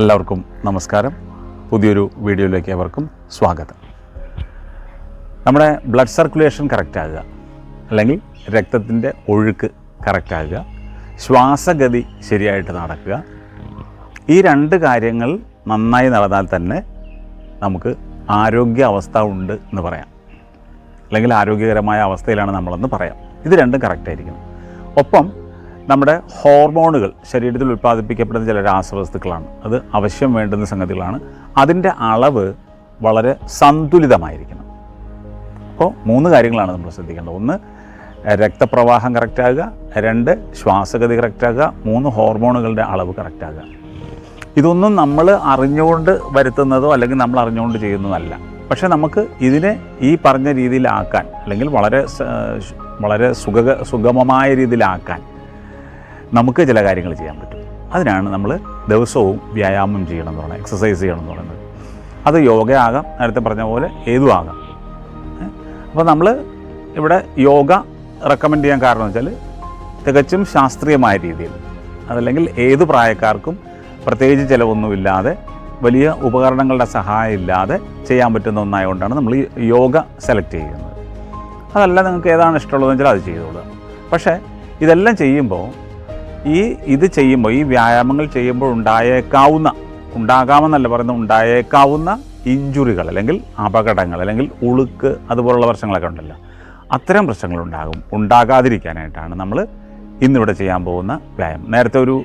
എല്ലാവർക്കും നമസ്കാരം. പുതിയൊരു വീഡിയോയിലേക്ക് അവർക്കും സ്വാഗതം. നമ്മുടെ ബ്ലഡ് സർക്കുലേഷൻ കറക്റ്റാകുക അല്ലെങ്കിൽ രക്തത്തിന്റെ ഒഴുക്ക് കറക്റ്റാകുക ശ്വാസഗതി ശരിയായിട്ട് നടക്കുക ഈ രണ്ട് കാര്യങ്ങൾ നന്നായി നടന്നാൽ തന്നെ നമുക്ക് ആരോഗ്യ അവസ്ഥ ഉണ്ട് എന്ന് പറയാം. അല്ലെങ്കിൽ ആരോഗ്യകരമായ അവസ്ഥയിലാണ് നമ്മളെന്ന് പറയാം. ഇത് രണ്ടും കറക്റ്റായിരിക്കണം ഒപ്പം നമ്മുടെ ഹോർമോണുകൾ ശരീരത്തിൽ ഉൽപ്പാദിപ്പിക്കപ്പെടുന്ന ചില രാസവസ്തുക്കളാണ്. അത് ആവശ്യം വേണ്ടുന്ന സംഗതികളാണ്. അതിന്റെ അളവ് വളരെ സന്തുലിതമായിരിക്കണം. അപ്പോൾ മൂന്ന് കാര്യങ്ങളാണ് നമ്മൾ ശ്രദ്ധിക്കേണ്ടത്. ഒന്ന് രക്തപ്രവാഹം കറക്റ്റാകുക. രണ്ട് ശ്വാസഗതി കറക്റ്റാകുക. മൂന്ന് ഹോർമോണുകളുടെ അളവ് കറക്റ്റാകുക. ഇതൊന്നും നമ്മൾ അറിഞ്ഞുകൊണ്ട് വരുത്തുന്നതോ അല്ലെങ്കിൽ നമ്മൾ അറിഞ്ഞുകൊണ്ട് ചെയ്യുന്നതല്ല. പക്ഷേ നമുക്ക് ഇതിനെ ഈ പറഞ്ഞ രീതിയിലാക്കാൻ അല്ലെങ്കിൽ വളരെ വളരെ സുഖ സുഗമമായ രീതിയിലാക്കാൻ നമുക്ക് ചില കാര്യങ്ങൾ ചെയ്യാൻ പറ്റും. അതിനാണ് നമ്മൾ ദിവസവും വ്യായാമം ചെയ്യണം എന്ന് പറയുന്നത് എക്സസൈസ് ചെയ്യണം എന്ന് പറയുന്നത്. അത് യോഗ ആകാം നേരത്തെ പറഞ്ഞ പോലെ ഏതും ആകാം അപ്പോൾ നമ്മൾ ഇവിടെ യോഗ റെക്കമെൻഡ് ചെയ്യാൻ കാരണം വെച്ചാൽ തികച്ചും ശാസ്ത്രീയമായ രീതിയിൽ അതല്ലെങ്കിൽ ഏത് പ്രായക്കാർക്കും പ്രത്യേകിച്ച് ചിലവൊന്നുമില്ലാതെ വലിയ ഉപകരണങ്ങളുടെ സഹായം ഇല്ലാതെ ചെയ്യാൻ പറ്റുന്ന ഒന്നായതുകൊണ്ടാണ് നമ്മൾ യോഗ സെലക്ട് ചെയ്യുന്നത്. അതല്ല നിങ്ങൾക്ക് ഏതാണ് ഇഷ്ടമുള്ളതെന്ന് വെച്ചാൽ അത് ചെയ്തോളുക. പക്ഷേ ഇതെല്ലാം ചെയ്യുമ്പോൾ ഈ ഇത് ചെയ്യുമ്പോൾ ഈ വ്യായാമങ്ങൾ ചെയ്യുമ്പോൾ ഉണ്ടായേക്കാവുന്ന ഉണ്ടാകാമെന്നല്ല പറയുന്നത് ഉണ്ടായേക്കാവുന്ന ഇഞ്ചുറികൾ അല്ലെങ്കിൽ അപകടങ്ങൾ അല്ലെങ്കിൽ ഉളുക്ക് അതുപോലുള്ള പ്രശ്നങ്ങളൊക്കെ ഉണ്ടല്ലോ. അത്തരം പ്രശ്നങ്ങളുണ്ടാകും. ഉണ്ടാകാതിരിക്കാനായിട്ടാണ് നമ്മൾ ഇന്നിവിടെ ചെയ്യാൻ പോകുന്ന വ്യായാമം. നേരത്തെ ഒരു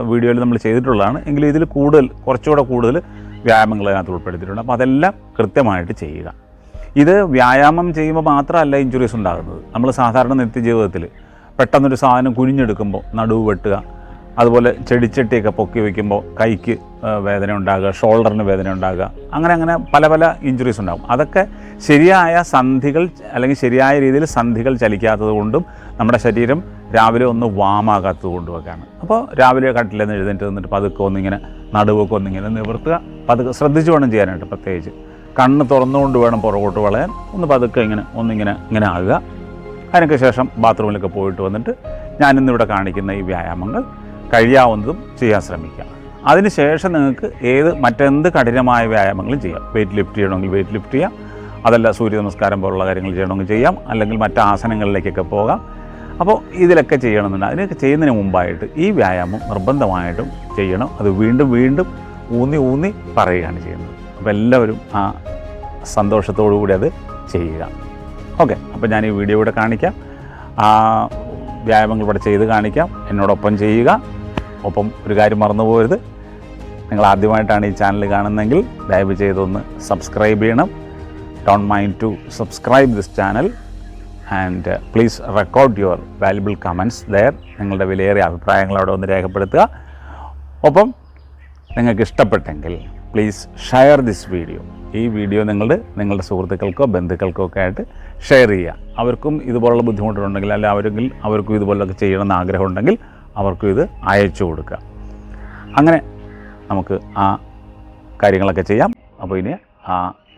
വീഡിയോയിൽ നമ്മൾ ചെയ്തിട്ടുള്ളതാണ്. എങ്കിലും ഇതിൽ കൂടുതൽ കുറച്ചുകൂടെ കൂടുതൽ വ്യായാമങ്ങൾ അതിനകത്ത് ഉൾപ്പെടുത്തിയിട്ടുണ്ട്. അപ്പോൾ അതെല്ലാം കൃത്യമായിട്ട് ചെയ്യുക. ഇത് വ്യായാമം ചെയ്യുമ്പോൾ മാത്രമല്ല ഇഞ്ചുറീസ് ഉണ്ടാകുന്നത്. നമ്മൾ സാധാരണ നിത്യജീവിതത്തിൽ പെട്ടെന്നൊരു സാധനം കുനിഞ്ഞെടുക്കുമ്പോൾ നടുവ് വെട്ടുക. അതുപോലെ ചെടിച്ചട്ടിയൊക്കെ പൊക്കി വയ്ക്കുമ്പോൾ കൈക്ക് വേദന ഉണ്ടാകുക ഷോൾഡറിന് വേദന ഉണ്ടാകുക. അങ്ങനെ അങ്ങനെ പല പല ഇഞ്ചുറീസ് ഉണ്ടാകും. അതൊക്കെ ശരിയായ സന്ധികൾ അല്ലെങ്കിൽ ശരിയായ രീതിയിൽ സന്ധികൾ ചലിക്കാത്തത് കൊണ്ടും നമ്മുടെ ശരീരം രാവിലെ ഒന്ന് വാമാകാത്തത് കൊണ്ടുമൊക്കെയാണ്. അപ്പോൾ രാവിലെ കട്ടിലെന്ന് എഴുന്നേറ്റ് നിന്നിട്ട് പതുക്കെ ഒന്നിങ്ങനെ നടുവൊക്കെ ഒന്നിങ്ങനെ നിവർത്തുക. പതുക്കെ ശ്രദ്ധിച്ച് വേണം ചെയ്യാനായിട്ട് പ്രത്യേകിച്ച്. കണ്ണ് തുറന്നുകൊണ്ട് വേണം പുറകോട്ട് വളയാൻ ഒന്ന് പതുക്കെ ഇങ്ങനെ ഒന്നിങ്ങനെ ഇങ്ങനെ ആകുക. അതിനൊക്കെ ശേഷം ബാത്റൂമിലൊക്കെ പോയിട്ട് വന്നിട്ട് ഞാനിന്നിവിടെ കാണിക്കുന്ന ഈ വ്യായാമങ്ങൾ കഴിയാവുന്നതും ചെയ്യാൻ ശ്രമിക്കുക അതിനുശേഷം നിങ്ങൾക്ക് ഏത് മറ്റെന്ത് കഠിനമായ വ്യായാമങ്ങളും ചെയ്യാം. വെയിറ്റ് ലിഫ്റ്റ് ചെയ്യണമെങ്കിൽ വെയിറ്റ് ലിഫ്റ്റ് ചെയ്യാം. അതല്ല സൂര്യ നമസ്കാരം പോലുള്ള കാര്യങ്ങൾ ചെയ്യണമെങ്കിൽ ചെയ്യാം. അല്ലെങ്കിൽ മറ്റ് ആസനങ്ങളിലേക്കൊക്കെ പോകാം. അപ്പോൾ ഇതിലൊക്കെ ചെയ്യണമെന്നുണ്ട്. അതിനൊക്കെ ചെയ്യുന്നതിന് മുമ്പായിട്ട് ഈ വ്യായാമം നിർബന്ധമായിട്ടും ചെയ്യണം. അത് വീണ്ടും വീണ്ടും ഊന്നി ഊന്നി പറയുകയാണ് ചെയ്യുന്നത്. അപ്പോൾ എല്ലാവരും ആ സന്തോഷത്തോടു കൂടി അത് ചെയ്യുക. ഓക്കെ അപ്പോൾ ഞാൻ ഈ വീഡിയോ ഇവിടെ കാണിക്കാം. ആ വ്യായാമങ്ങൾ ഇവിടെ ചെയ്ത് കാണിക്കാം. എന്നോടൊപ്പം ചെയ്യുക. ഒപ്പം ഒരു കാര്യം മറന്നു പോകരുത് നിങ്ങൾ ആദ്യമായിട്ടാണ് ഈ ചാനൽ കാണുന്നതെങ്കിൽ ദയവ് ചെയ്തൊന്ന് സബ്സ്ക്രൈബ് ചെയ്യണം. Don't mind to subscribe this channel and please record your valuable comments there നിങ്ങളുടെ വിലയേറിയ അഭിപ്രായങ്ങൾ അവിടെ ഒന്ന് രേഖപ്പെടുത്തുക. ഒപ്പം നിങ്ങൾക്ക് ഇഷ്ടപ്പെട്ടെങ്കിൽ പ്ലീസ് ഷെയർ ദിസ് വീഡിയോ ഈ വീഡിയോ നിങ്ങൾ നിങ്ങളുടെ സുഹൃത്തുക്കൾക്കോ ബന്ധുക്കൾക്കോ ഒക്കെ ആയിട്ട് ഷെയർ ചെയ്യുക. അവർക്കും ഇതുപോലുള്ള ബുദ്ധിമുട്ടുണ്ടെങ്കിൽ അല്ലെങ്കിൽ അവരെങ്കിൽ അവർക്കും ഇതുപോലൊക്കെ ചെയ്യണമെന്ന് ആഗ്രഹമുണ്ടെങ്കിൽ അവർക്കും ഇത് അയച്ചു കൊടുക്കുക. അങ്ങനെ നമുക്ക് ആ കാര്യങ്ങളൊക്കെ ചെയ്യാം. അപ്പോൾ ഇനി ആ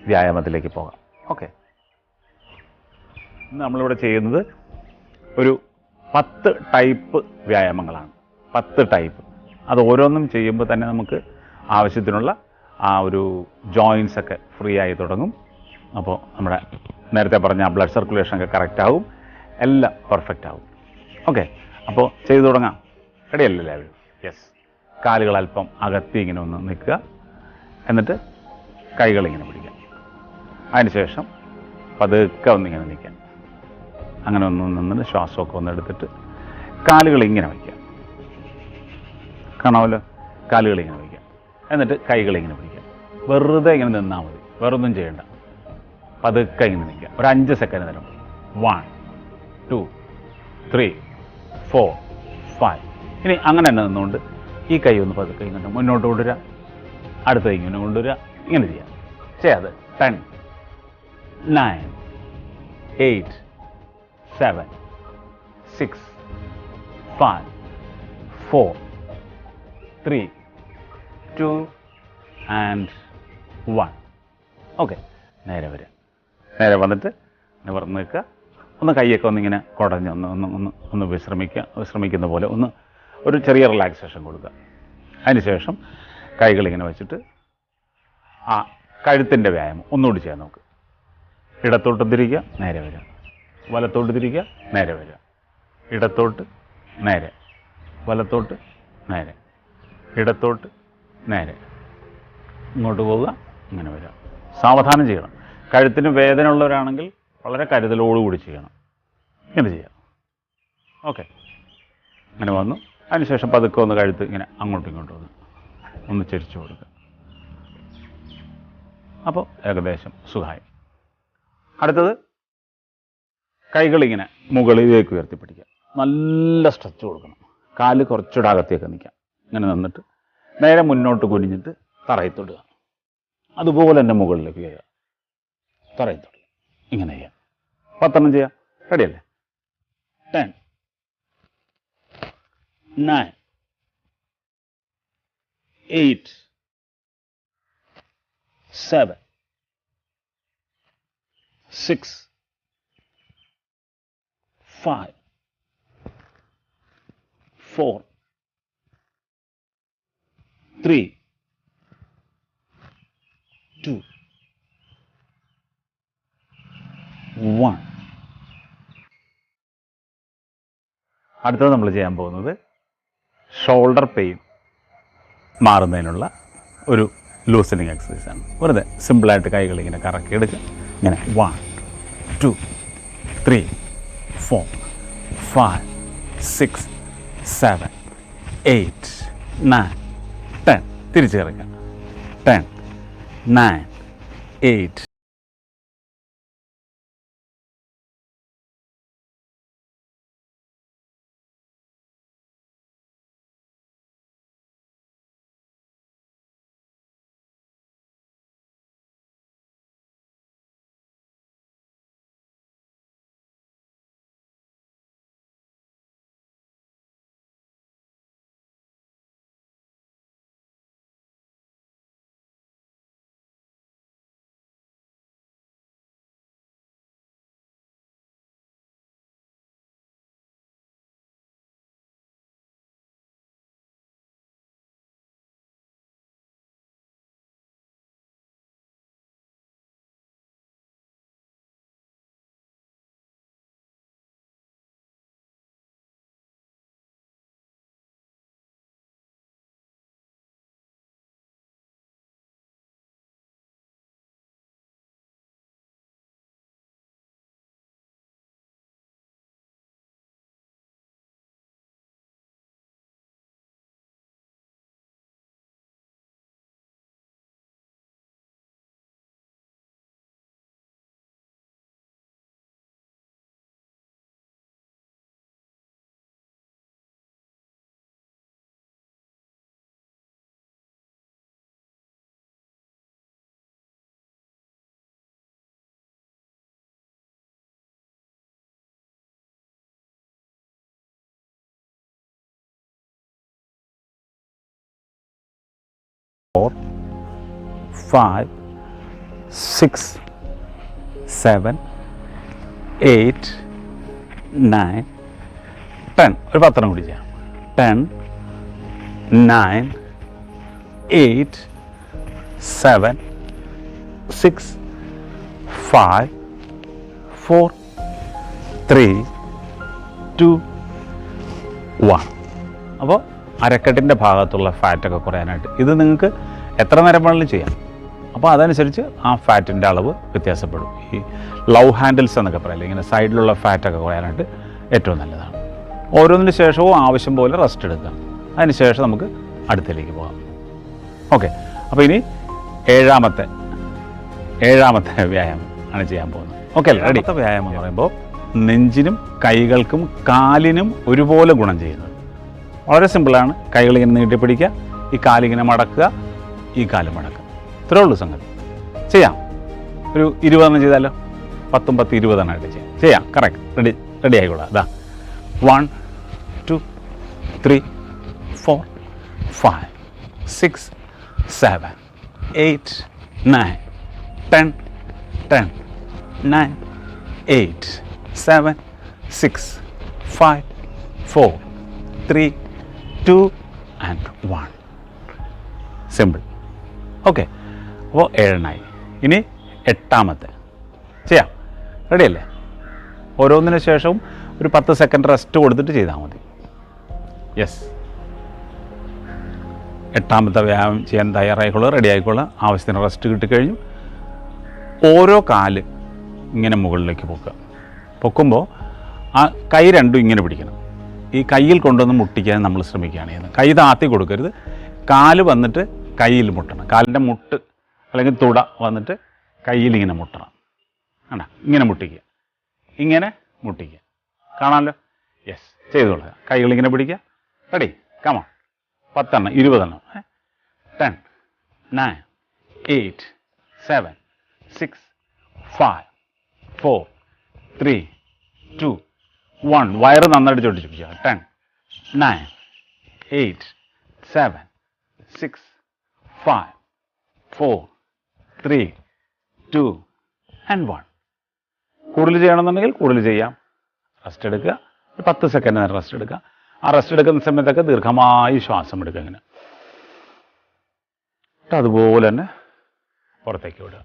വ്യായാമത്തിലേക്ക് പോകാം. ഓക്കെ നമ്മളിവിടെ ചെയ്യുന്നത് ഒരു പത്ത് ടൈപ്പ് വ്യായാമങ്ങളാണ്. പത്ത് ടൈപ്പ്. അത് ഓരോന്നും ചെയ്യുമ്പോൾ തന്നെ നമുക്ക് ആവശ്യത്തിനുള്ള ആ ഒരു ജോയിൻസ് ഒക്കെ ഫ്രീ ആയി തുടങ്ങും. അപ്പോൾ നമ്മുടെ നേരത്തെ പറഞ്ഞ ബ്ലഡ് സർക്കുലേഷൻ ഒക്കെ കറക്റ്റ് ആവും. എല്ലാം പെർഫെക്റ്റ് ആവും. ഓക്കെ അപ്പോൾ ചെയ്തു തുടങ്ങാം. റെഡിയല്ലേ എല്ലാവരും? യെസ് കാലുകൾ അല്പം അകത്തി ഇങ്ങനെ ഒന്ന് നിൽക്കുക. എന്നിട്ട് കൈകൾ ഇങ്ങനെ പിടിക്കുക. അതിനുശേഷം പതുക്കെ ഒന്നിങ്ങനെ നിൽക്കാൻ അങ്ങനെ ഒന്ന് നിന്നിട്ട് ശ്വാസമൊക്കെ ഒന്ന് എടുത്തിട്ട് കാലുകൾ ഇങ്ങനെ വയ്ക്കുക. കാണാമല്ലോ? കാലുകൾ ഇങ്ങനെ വയ്ക്കുക. എന്നിട്ട് കൈകളിങ്ങനെ പിടിക്കുക. വെറുതെ ഇങ്ങനെ നിന്നാൽ മതി. വേറൊന്നും ചെയ്യണ്ട. പതുക്കെ ഇങ്ങനെ നിൽക്കുക. ഒരു അഞ്ച് സെക്കൻഡ് നേരം. One two three four five ഇനി അങ്ങനെ തന്നെ നിന്നുകൊണ്ട് ഈ കൈ ഒന്ന് പതുക്കെ ഇങ്ങനെ മുന്നോട്ട് കൊണ്ടുവരിക. അടുത്ത ഇങ്ങനെ കൊണ്ടുവരിക. ഇങ്ങനെ ചെയ്യാം ചെയ്യാതെ ten nine eight seven six five four three two and one okay നേരെ വരിക. നേരെ വന്നിട്ട് നിവർന്ന് നിൽക്കുക. ഒന്ന് കൈയൊക്കെ ഒന്നിങ്ങനെ കുടഞ്ഞ് ഒന്ന് ഒന്ന് ഒന്ന് ഒന്ന് വിശ്രമിക്കുക വിശ്രമിക്കുന്ന പോലെ ഒന്ന് ഒരു ചെറിയ റിലാക്സേഷൻ കൊടുക്കുക. അതിനുശേഷം കൈകൾ ഇങ്ങനെ വെച്ചിട്ട് ആ കഴുത്തിന്റെ വ്യായാമം ഒന്നുകൂടി ചെയ്യാം നമുക്ക് ഇടത്തോട്ട് തിരിക്കുക നേരെ വരിക. വലത്തോട്ട് തിരിക്കുക നേരെ വരിക. ഇടത്തോട്ട് നേരെ. വലത്തോട്ട് നേരെ. ഇടത്തോട്ട് നേരെ. ഇങ്ങോട്ട് പോവുക ഇങ്ങനെ വരിക. സാവധാനം ചെയ്യണം. കഴുത്തിന് വേദന ഉള്ളവരാണെങ്കിൽ വളരെ കരുതലോടുകൂടി ചെയ്യണം. ഇങ്ങനെ ചെയ്യാം. ഓക്കെ. അങ്ങനെ വന്നു. അതിനുശേഷം പതുക്കെ ഒന്ന് കഴുത്ത് ഇങ്ങനെ അങ്ങോട്ടും ഇങ്ങോട്ടും ഒന്ന് ഒന്ന് ചരിച്ചു കൊടുക്കുക. അപ്പോൾ ഏകദേശം സുഖമായി. അടുത്തത് കൈകളിങ്ങനെ മുകളിലേക്ക് ഉയർത്തിപ്പിടിക്കുക. നല്ല സ്ട്രെച്ച് കൊടുക്കണം. കാൽ കുറച്ചുകൂടെ അകത്തേക്ക് നിൽക്കാം ഇങ്ങനെ നിന്നിട്ട് നേരെ മുന്നോട്ട് കുനിഞ്ഞിട്ട് തറയിൽ തൊടുക അതുപോലെ തന്നെ മുകളിലേക്ക് കയറുക. തറയിൽ തൊടുക ഇങ്ങനെ ചെയ്യാം. പത്തെണ്ണം ചെയ്യാം. റെഡിയല്ലേ ten nine eight seven six five four, three, two, one. അടുത്തത് നമ്മൾ ചെയ്യാൻ പോകുന്നത് ഷോൾഡർ പെയിൻ മാറുന്നതിനുള്ള ഒരു ലൂസനിങ് എക്സസൈസ് ആണ്. വെറുതെ സിമ്പിളായിട്ട് കൈകൾ ഇങ്ങനെ കറക്കി എടുക്കുക. ഇങ്ങനെ one two three four five six seven eight nine ten. തിരിച്ച് കിടക്കുക ten. Nine. Eight. Four, five, six, seven, eight, nine, ten. ഒരു പത്രം കൂടി ചെയ്യാം ten nine eight seven six five four three two one അപ്പോൾ അരക്കെട്ടിന്റെ ഭാഗത്തുള്ള ഫാറ്റൊക്കെ കുറയാനായിട്ട് ഇത് നിങ്ങൾക്ക് എത്ര നേരം വേണമെങ്കിലും ചെയ്യാം. അപ്പോൾ അതനുസരിച്ച് ആ ഫാറ്റിന്റെ അളവ് വ്യത്യാസപ്പെടും. ഈ ലവ് ഹാൻഡിൽസ് എന്നൊക്കെ പറയില്ലേ ഇങ്ങനെ സൈഡിലുള്ള ഫാറ്റൊക്കെ കുറയാനായിട്ട് ഏറ്റവും നല്ലതാണ്. ഓരോന്നിന് ശേഷവും ആവശ്യം പോലെ റെസ്റ്റ് എടുക്കുക അതിന് ശേഷം നമുക്ക് അടുത്തേക്ക് പോകാം. ഓക്കെ. അപ്പോൾ ഇനി ഏഴാമത്തെ ഏഴാമത്തെ വ്യായാമം ആണ് ചെയ്യാൻ പോകുന്നത്. ഓക്കെ അല്ലേ? അടുത്ത വ്യായാമം എന്ന് പറയുമ്പോൾ നെഞ്ചിനും കൈകൾക്കും കാലിനും ഒരുപോലെ ഗുണം ചെയ്യുന്നത്. വളരെ സിമ്പിളാണ് കൈകളിങ്ങനെ നീട്ടിപ്പിടിക്കുക ഈ കാലിങ്ങനെ മടക്കുക ഈ കാലം മടക്കുക ഇത്രേ ഉള്ളൂ സംഗതി. ചെയ്യാം. ഒരു ഇരുപതെണ്ണം ചെയ്താലോ? പത്തും പത്ത് ഇരുപതെണ്ണമായിട്ട് ചെയ്യാം. ചെയ്യാം. കറക്റ്റ് റെഡി റെഡി ആയിക്കോളാം. അതാ one two three four five six seven eight nine ten ten nine eight seven six five four three two and one simple okay. അപ്പോൾ ഏഴെണ്ണായി. ഇനി എട്ടാമത്തെ. ചെയ്യാം. റെഡിയല്ലേ? ഓരോന്നിനു ശേഷവും ഒരു പത്ത് സെക്കൻഡ് റെസ്റ്റ് കൊടുത്തിട്ട് ചെയ്താൽ മതി. യെസ് എട്ടാമത്തെ വ്യായാമം ചെയ്യാൻ തയ്യാറായിക്കോളുക റെഡി ആയിക്കോളുക. ആവശ്യത്തിന് റെസ്റ്റ് കിട്ടിക്കഴിഞ്ഞു. ഓരോ കാൽ ഇങ്ങനെ മുകളിലേക്ക് പൊക്കുക. പൊക്കുമ്പോൾ ആ കൈ രണ്ടും ഇങ്ങനെ പിടിക്കണം. ഈ കയ്യിൽ കൊണ്ടുവന്ന് മുട്ടിക്കാൻ നമ്മൾ ശ്രമിക്കുകയാണ് ചെയ്യുന്നത്. കൈ താത്തി കൊടുക്കരുത്. കാൽ വന്നിട്ട് കയ്യിൽ മുട്ടണം. കാലിന്റെ മുട്ട് അല്ലെങ്കിൽ തുട വന്നിട്ട് കയ്യിൽ ഇങ്ങനെ മുട്ടണം. ആണോ ഇങ്ങനെ മുട്ടിക്കുക. ഇങ്ങനെ മുട്ടിക്കുക. കാണാമല്ലോ? യെസ് ചെയ്തോളുക കൈകൾ ഇങ്ങനെ പിടിക്കുക. റെഡി കമ പത്തെണ്ണം ഇരുപതെണ്ണം. Ten nine eight seven six five four three two one വയറ് നന്നായിട്ട് ചൊട്ടിച്ച് പിടിക്കുക ten nine eight seven six five four three two and 1. കൂടുതൽ ചെയ്യണമെന്നുണ്ടെങ്കിൽ കൂടുതൽ ചെയ്യാം. റെസ്റ്റ് എടുക്കുക. ഒരു പത്ത് സെക്കൻഡ് നേരം റെസ്റ്റ് എടുക്കുക. ആ റെസ്റ്റ് എടുക്കുന്ന സമയത്തൊക്കെ ദീർഘമായി ശ്വാസം എടുക്കുക ഇങ്ങനെ. അതുപോലെ തന്നെ പുറത്തേക്ക് വിടുക.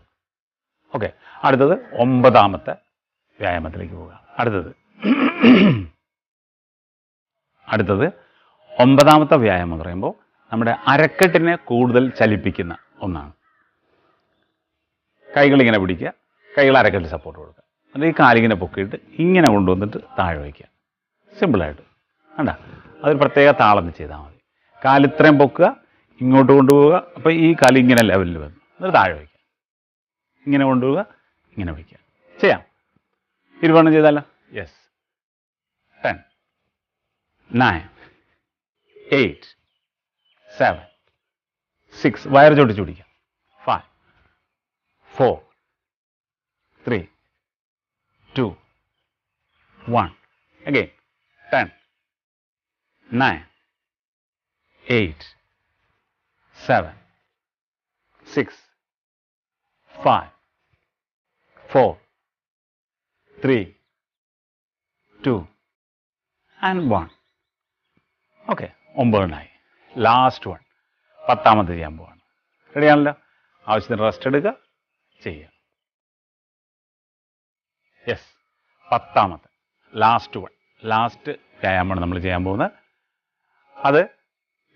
ഓക്കെ അടുത്തത് ഒമ്പതാമത്തെ വ്യായാമത്തിലേക്ക് പോവുക. അടുത്തത്. അടുത്തത് ഒമ്പതാമത്തെ വ്യായാമം എന്ന് പറയുമ്പോൾ നമ്മുടെ അരക്കെട്ടിനെ കൂടുതൽ ചലിപ്പിക്കുന്ന ഒന്നാണ്. കൈകളിങ്ങനെ പിടിക്കുക കൈകൾ അരക്കെട്ടിൽ സപ്പോർട്ട് കൊടുക്കുക. എന്നിട്ട് ഈ കാലിങ്ങനെ പൊക്കിയിട്ട് ഇങ്ങനെ കൊണ്ടുവന്നിട്ട് താഴെ വയ്ക്കുക. സിമ്പിളായിട്ട് വേണ്ട അതൊരു പ്രത്യേക താളം ചെയ്താൽ മതി. കാലിത്രയും പൊക്കുക ഇങ്ങോട്ട് കൊണ്ടുപോവുക. അപ്പോൾ ഈ കാലി ഇങ്ങനെ ലെവലിൽ വന്നു. എന്നിട്ട് താഴെ വയ്ക്കുക. ഇങ്ങനെ കൊണ്ടുപോവുക ഇങ്ങനെ വയ്ക്കുക. ചെയ്യാം. ഇരുപണ്ണം ചെയ്താലോ? Yes ten nine eight seven six വയറ് ചൊട്ടിച്ച് പിടിക്കാം five four three two one again ten nine eight seven six five four three two and one okay ഒമ്പതെണ്ണായി last one പത്താമത് ചെയ്യാൻ പോവാണ്. റെഡിയാണല്ലോ ആവശ്യത്തിന് റെസ്റ്റ് എടുക്കുക ചെയ്യുക യെസ് പത്താമത്തെ ലാസ്റ്റ് വൺ ലാസ്റ്റ് വ്യായാമമാണ് നമ്മൾ ചെയ്യാൻ പോകുന്നത്. അത്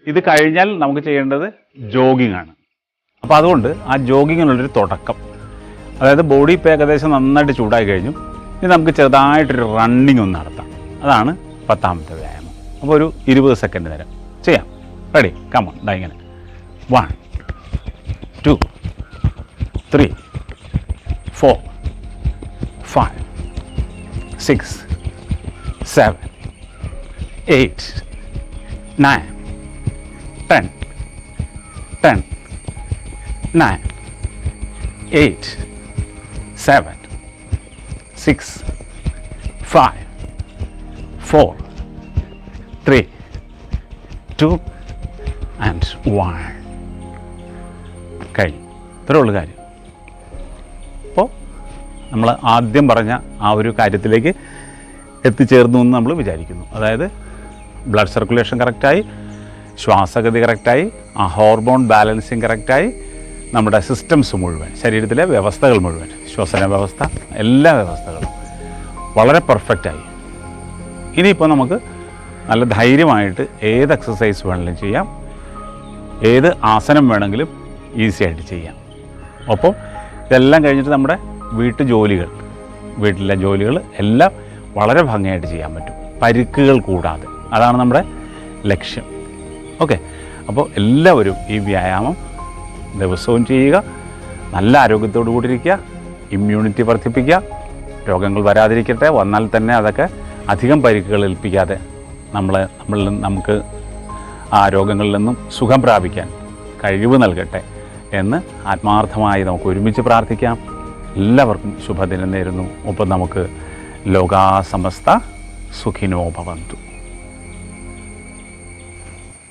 ഇത് കഴിഞ്ഞാൽ നമുക്ക് ചെയ്യേണ്ടത് ജോഗിങ് ആണ്. അപ്പോൾ അതുകൊണ്ട് ആ ജോഗിങ്ങിനുള്ളൊരു തുടക്കം. അതായത് ബോഡി ഇപ്പോൾ ഏകദേശം നന്നായിട്ട് ചൂടായി കഴിഞ്ഞു. ഇനി നമുക്ക് ചെറുതായിട്ടൊരു റണ്ണിങ് ഒന്ന് നടത്താം. അതാണ് പത്താമത്തെ വ്യായാമം. അപ്പോൾ ഒരു ഇരുപത് സെക്കൻഡ് നേരം. ചെയ്യാം. റെഡി കമോൺ ദാ ഇങ്ങനെ. One two three four five six seven eight nine ten ten nine eight seven six five four three two and one കഴിഞ്ഞു ഇത്രേ ഉള്ളൂ കാര്യം. അപ്പോൾ നമ്മൾ ആദ്യം പറഞ്ഞ ആ ഒരു കാര്യത്തിലേക്ക് എത്തിച്ചേർന്നു എന്ന് നമ്മൾ വിചാരിക്കുന്നു. അതായത് ബ്ലഡ് സർക്കുലേഷൻ കറക്റ്റായി ശ്വാസഗതി കറക്റ്റായി ആ ഹോർമോൺ ബാലൻസിങ് കറക്റ്റായി നമ്മുടെ സിസ്റ്റംസ് മുഴുവൻ ശരീരത്തിലെ വ്യവസ്ഥകൾ മുഴുവൻ ശ്വസന വ്യവസ്ഥ എല്ലാ വ്യവസ്ഥകളും വളരെ പെർഫെക്റ്റായി ഇനിയിപ്പോൾ നമുക്ക് നല്ല ധൈര്യമായിട്ട് ഏത് എക്സസൈസ് വേണമെങ്കിലും ചെയ്യാം. ഏത് ആസനം വേണമെങ്കിലും ഈസി ആയിട്ട് ചെയ്യാം. ഒപ്പം ഇതെല്ലാം കഴിഞ്ഞിട്ട് നമ്മുടെ വീട്ടു ജോലികൾ വീട്ടിലെ ജോലികൾ എല്ലാം വളരെ ഭംഗിയായിട്ട് ചെയ്യാൻ പറ്റും. പരിക്കുകൾ കൂടാതെ. അതാണ് നമ്മുടെ ലക്ഷ്യം. ഓക്കെ. അപ്പോൾ എല്ലാവരും ഈ വ്യായാമം ദിവസവും ചെയ്യുക. നല്ല ആരോഗ്യത്തോടു കൂടിയിരിക്കുക. ഇമ്മ്യൂണിറ്റി വർദ്ധിപ്പിക്കുക. രോഗങ്ങൾ വരാതിരിക്കട്ടെ. വന്നാൽ തന്നെ അതൊക്കെ അധികം പരിക്കുകൾ ഏൽപ്പിക്കാതെ നമ്മളെ നമ്മളിൽ നമുക്ക് ആ രോഗങ്ങളിൽ നിന്നും സുഖം പ്രാപിക്കാൻ കഴിവ് നൽകട്ടെ എന്ന് ആത്മാർത്ഥമായി നമുക്ക് ഒരുമിച്ച് പ്രാർത്ഥിക്കാം. എല്ലാവർക്കും ശുഭദിനം നേരുന്നു. ഒപ്പം നമുക്ക് ലോകാസമസ്ത സുഖിനോ ഭവന്തു.